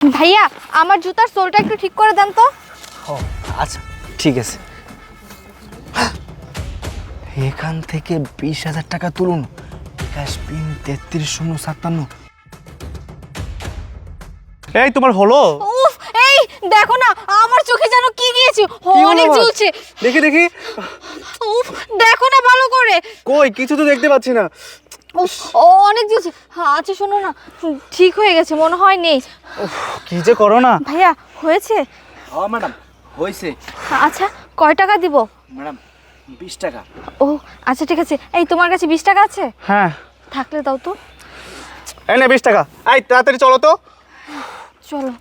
ভাইয়া আমার জুতার সোলটা একটু ঠিক করে দেন তো। ও আচ্ছা ঠিক আছে। এখান থেকে বিশ হাজার টাকা তুলুন। বিকাশ পিন তেত্রিশ শূন্য সাতান্ন। এই তোমার হলো? উফ এই দেখো না আমার চোখে যেন কি গিয়েছে। অনেক আবার? জ্বলছে দেখি দেখি। উফ দেখো না ভালো করে। কই কিছু তো দেখতে পাচ্ছি না। ও অনেক জ্বলছে হ্যাঁ, আচ্ছা শোনো না ঠিক হয়ে গেছে মনে হয় নেই। কি যে করো না। ভাইয়া হয়েছে? হ্যাঁ ম্যাডাম হয়েছে। আচ্ছা কয় টাকা দিব? ম্যাডাম বিশ টাকা। ও আচ্ছা ঠিক আছে। এই তোমার কাছে বিশ টাকা আছে? হ্যাঁ। থাকলে দাও তো। এই নে বিশ টাকা। এই তাড়াতাড়ি চলো তো। চলো।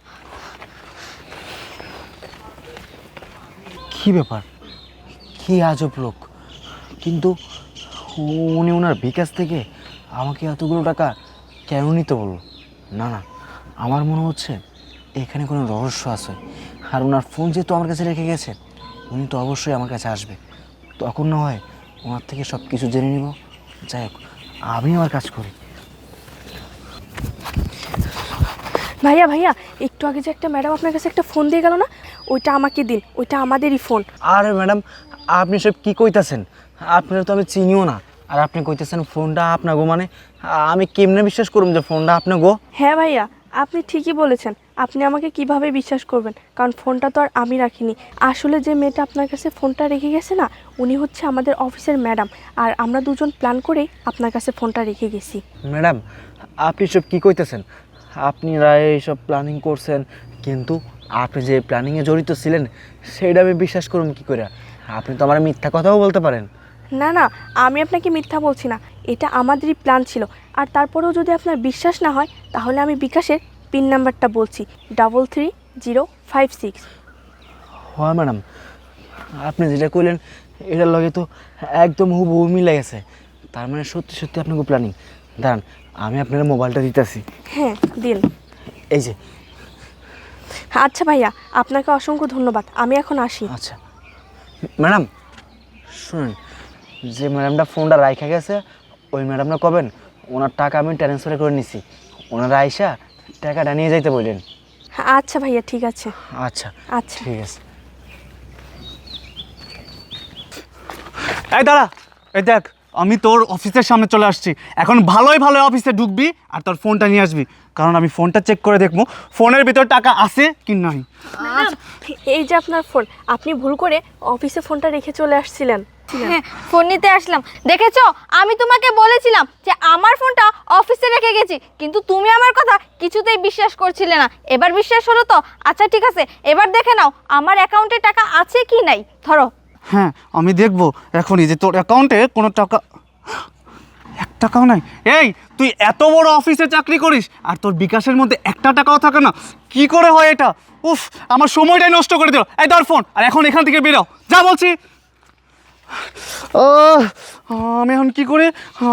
কি ব্যাপার? কি আজব লোক। কিন্তু উনি ওনার বিকাশ থেকে আমাকে এতগুলো টাকা কেন নিতে বলল? না না আমার মনে হচ্ছে এখানে কোনো রহস্য আছে। আর ওনার ফোন যেহেতু আমার কাছে রেখে গেছে উনি তো অবশ্যই আমার কাছে আসবে। তখন না হয় ওনার থেকে সব কিছু জেনে নিব। যাই হোক আমি আমার কাজ করি। ভাইয়া ভাইয়া একটু আগে যে একটা ম্যাডাম আপনার কাছে একটা ফোন দিয়ে গেল না ওইটা আমাকে দিন ওইটা আমাদেরই ফোন। আরে ম্যাডাম আপনি সব কি কইতাছেন? আপনারা তো আমি চিনিও না। আর আপনি কইতেছেন ফোনটা আপনাগো মানে আমি কেমনে বিশ্বাস করুম যে ফোনটা আপনাগো? হ্যাঁ ভাইয়া আপনি ঠিকই বলেছেন। আপনি আমাকে কীভাবে বিশ্বাস করবেন? কারণ ফোনটা তো আর আমি রাখিনি। আসলে যে মেয়েটা আপনার কাছে ফোনটা রেখে গেছে না উনি হচ্ছে আমাদের অফিসের ম্যাডাম। আর আমরা দুজন প্ল্যান করেই আপনার কাছে ফোনটা রেখে গেছি। ম্যাডাম আপনি সব কি কইতেছেন? আপনারা এইসব প্ল্যানিং করছেন কিন্তু আপনি যে প্ল্যানিংয়ে জড়িত ছিলেন সেইটা আমি বিশ্বাস করুম কি করে আপনি তো আমার মিথ্যা কথাও বলতে পারেন। না না আমি আপনাকে মিথ্যা বলছি না। এটা আমাদেরই প্ল্যান ছিল। আর তারপরেও যদি আপনার বিশ্বাস না হয় তাহলে আমি বিকাশের পিন নাম্বারটা বলছি। Double three zero five six হ্যাঁ ম্যাডাম। আপনি যেটা কইলেন এটার লগে তো একদম হুবহু মিলে গেছে তার মানে সত্যি সত্যি আপনাকে প্ল্যানিং দাঁড়ান আমি আপনার মোবাইলটা দিতেছি। হ্যাঁ দিন। এই যে। আচ্ছা ভাইয়া আপনাকে অসংখ্য ধন্যবাদ। আমি এখন আসি। আচ্ছা। ম্যাডাম শুনুন যে ম্যাডামটা ফোনটা রাইখা গেছে ওই ম্যাডামটা কবেন? ওনার টাকা আমি ট্রান্সফার করে নিছি। ওনার আইসা টাকাটা নিয়ে যাইতে বললেন। আচ্ছা ভাইয়া ঠিক আছে। আচ্ছা আচ্ছা। ঠিক আছে। এই দাঁড়া এই দেখ। আমি তোর অফিসের সামনে চলে আসছি। এখন ভালোই ভালো অফিসে ঢুকবি আর তোর ফোনটা নিয়ে আসবি। কারণ আমি ফোনটা চেক করে দেখব ফোনের ভিতর টাকা আছে কি নাই। এই যে আপনার ফোন আপনি ভুল করে অফিসে ফোনটা রেখে চলে আসছিলেন। হ্যাঁ ফোন নিতে আসলাম। দেখেছ? আমি তোমাকে বলেছিলাম যে আমার ফোনটা অফিসে রেখে গেছি কিন্তু তুমি আমার কথা কিছুতেই বিশ্বাস করছিলে না। এবার বিশ্বাস হলো তো? আচ্ছা ঠিক আছে এবার দেখে নাও আমার অ্যাকাউন্টে টাকা আছে কি নাই? ধরো। হ্যাঁ আমি দেখব এখনই যে তোর অ্যাকাউন্টে কোনো টাকা এক টাকাও নাই। এই, তুই এত বড় অফিসে চাকরি করিস, আর তোর বিকাশের মধ্যে একটা টাকাও থাকে না। কি করে হয় এটা? উফ, আমার সময়টাই নষ্ট করে দিল। এই ধর ফোন আর এখন এখান থেকে বেরো। যা বলছি। আমি এখন কি করে?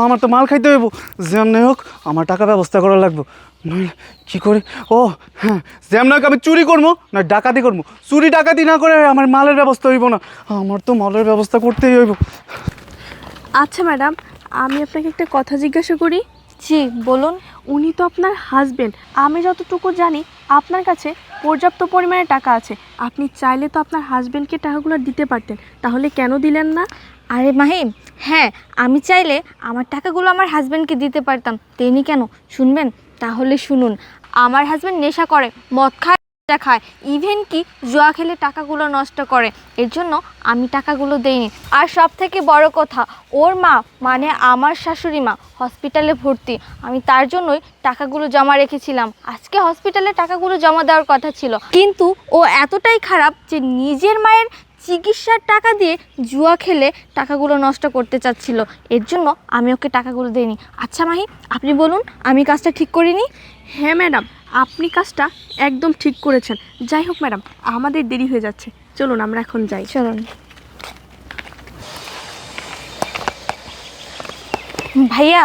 আমার তো মাল খাইতে হইব। যেমনি হোক আমার টাকা ব্যবস্থা করা লাগবে। কি করে? ও হ্যাঁ যেমন হোক আমি চুরি করব না ডাকাতি করব। চুরি ডাকাতি না করে আমার মালের ব্যবস্থা হইব না। আমার তো মালের ব্যবস্থা করতেই হইব। আচ্ছা ম্যাডাম আমি আপনাকে একটা কথা জিজ্ঞাসা করি। জি বলুন। উনি তো আপনার হাজবেন্ড আমি যতটুকু জানি আপনার কাছে পর্যাপ্ত পরিমাণে টাকা আছে। আপনি চাইলে তো আপনার হাজবেন্ডকে টাকাগুলো দিতে পারতেন। তাহলে কেন দিলেন না? আরে মাহিম হ্যাঁ আমি চাইলে আমার টাকাগুলো আমার হাজব্যান্ডকে দিতে পারতাম। তিনি কেন? শুনবেন? তাহলে শুনুন। আমার হাজব্যান্ড নেশা করে, মদ খায় খায় ইভেন কি জুয়া খেলে টাকাগুলো নষ্ট করে। এর জন্য আমি টাকাগুলো দেইনি। আর সব থেকে বড় কথা, ওর মা মানে আমার শাশুড়ি মা হসপিটালে ভর্তি। আমি তার জন্যই টাকাগুলো জমা রেখেছিলাম। আজকে হসপিটালে টাকাগুলো জমা দেওয়ার কথা ছিল। কিন্তু ও এতটাই খারাপ যে নিজের মায়ের চিকিৎসার টাকা দিয়ে জুয়া খেলে টাকাগুলো নষ্ট করতে চাচ্ছিল। এর জন্য আমি ওকে টাকাগুলো দিইনি। আচ্ছা মাহি, আপনি বলুন, আমি কাজটা ঠিক করিনি? হ্যাঁ ম্যাডাম আপনি কাজটা একদম ঠিক করেছেন। যাই হোক ম্যাডাম আমাদের দেরি হয়ে যাচ্ছে। চলুন আমরা এখন যাই। চলুন। ভাইয়া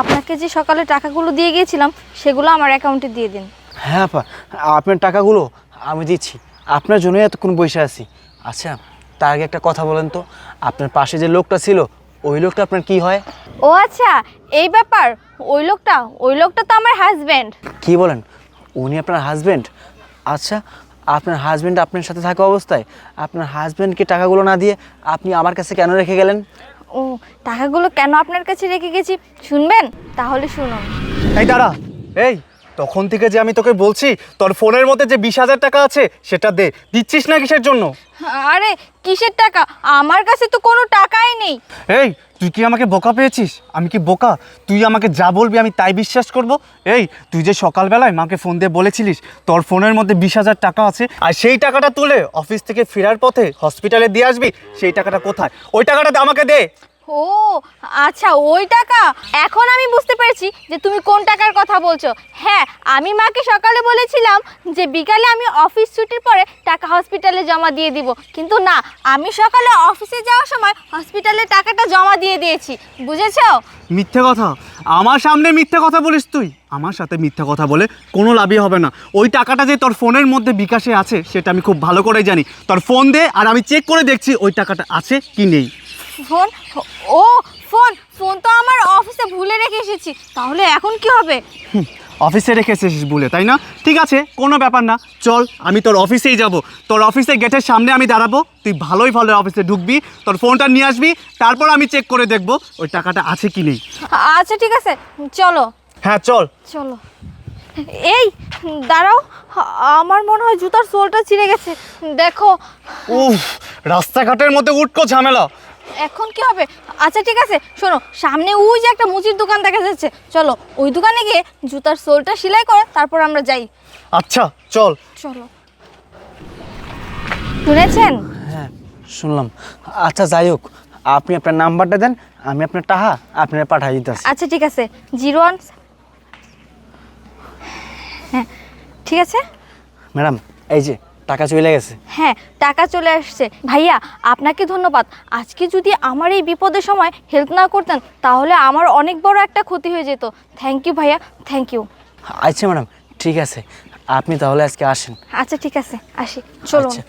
আপনাকে যে সকালে টাকাগুলো দিয়ে গিয়েছিলাম সেগুলো আমার অ্যাকাউন্টে দিয়ে দিন। হ্যাঁ আপা আপনার টাকাগুলো আমি দিচ্ছি। আপনার জন্যই এতক্ষণ বসে আছি। আচ্ছা তার আগে একটা কথা বলেন তো। আপনার পাশে যে লোকটা ছিল ওই লোকটা আপনার কি হয়? ও আচ্ছা এই ব্যাপার। ওই লোকটা ওই লোকটা তো আমার হাজব্যান্ড কি বলেন? উনি আপনার হাজব্যান্ড আচ্ছা আপনার হাজব্যান্ড আপনার সাথে থাকা অবস্থায় আপনার হাজব্যান্ডকে টাকাগুলো না দিয়ে আপনি আমার কাছে কেন রেখে গেলেন? ও টাকাগুলো কেন আপনার কাছে রেখে গেছি? শুনবেন? তাহলে শুনুন। এই দাঁড়া। এই তখন থেকে যে আমি তোকে বলছি তোর ফোনের মধ্যে যে বিশ হাজার টাকা আছে সেটা দে। দিচ্ছিস না কিসের জন্য? আরে কিসের টাকা? আমার কাছে তো কোনো টাকাই নেই। এই তুই কি আমাকে বোকা পেয়েছিস? আমি কি বোকা? তুই আমাকে যা বলবি আমি তাই বিশ্বাস করব? এই তুই যে সকালবেলায় মাকে ফোন দিয়ে বলেছিলিস তোর ফোনের মধ্যে বিশ হাজার টাকা আছে আর সেই টাকাটা তুলে অফিস থেকে ফেরার পথে হসপিটালে দিয়ে আসবি সেই টাকাটা কোথায়? ওই টাকাটা আমাকে দে। ও আচ্ছা ওই টাকা? এখন আমি বুঝতে পেরেছি যে তুমি কোন টাকার কথা বলছো। হ্যাঁ আমি মাকে সকালে বলেছিলাম যে বিকালে আমি অফিস ছুটির পরে টাকা হসপিটালে জমা দিয়ে দিব। কিন্তু না, আমি সকালে অফিসে যাওয়ার সময় হসপিটালে টাকাটা জমা দিয়ে দিয়েছি। বুঝেছ? মিথ্যে কথা। আমার সামনে মিথ্যে কথা বলিস তুই। আমার সাথে মিথ্যে কথা বলে কোনো লাভই হবে না। ওই টাকাটা যে তোর ফোনের মধ্যে বিকাশে আছে, সেটা আমি খুব ভালো করে জানি। তোর ফোন দে আর আমি চেক করে দেখছি ওই টাকাটা আছে কি নেই। ফোন? ও ফোন ফোন তো আমার অফিসে ভুলে রেখে এসেছি। তাহলে এখন কি হবে? অফিসে রেখে এসেছিস বলে তাই না? ঠিক আছে কোনো ব্যাপার না। চল আমি তোর অফিসেই যাব। তোর অফিসে গেটের সামনে আমি দাঁড়াবো। তুই ভালোই ভালো অফিসে ঢুকবি তোর ফোনটা নিয়ে আসবি তারপর আমি চেক করে দেখব ওই টাকাটা আছে কি নেই। আচ্ছা ঠিক আছে। চলো। হ্যাঁ চল। চলো। এই দাঁড়াও। আমার মনে হয় জুতার সোলটা ছিঁড়ে গেছে। দেখো। উফ রাস্তাঘাটের মধ্যে উটকো ঝামেলা। এখন কি হবে? আচ্ছা ঠিক আছে শোনো সামনে ওই যে একটা মুচির দোকান দেখা যাচ্ছে। চলো ওই দোকানে গিয়ে জুতার সোলটা সেলাই করে তারপর আমরা যাই। আচ্ছা চল। চলো। শুনেছেন? হ্যাঁ শুনলাম। আচ্ছা যাই হোক আপনি আপনার নাম্বারটা দেন আমি আপনার টাকা আপনার পাঠাই দিতেছি। আচ্ছা ঠিক আছে জিরো ওয়ান হ্যাঁ ঠিক আছে? ম্যাডাম এই যে টাকা চলে গেছে? হ্যাঁ টাকা চলে আসছে। ভাইয়া আপনাকে ধন্যবাদ। আজকে যদি আমার এই বিপদের সময় হেল্প না করতেন তাহলে আমার অনেক বড় একটা ক্ষতি হয়ে যেত। থ্যাংক ইউ ভাইয়া। থ্যাংক ইউ আচ্ছা ম্যাডাম। ঠিক আছে। আপনি তাহলে আজকে আসেন। আচ্ছা ঠিক আছে। আসি। চলুন। আচ্ছা।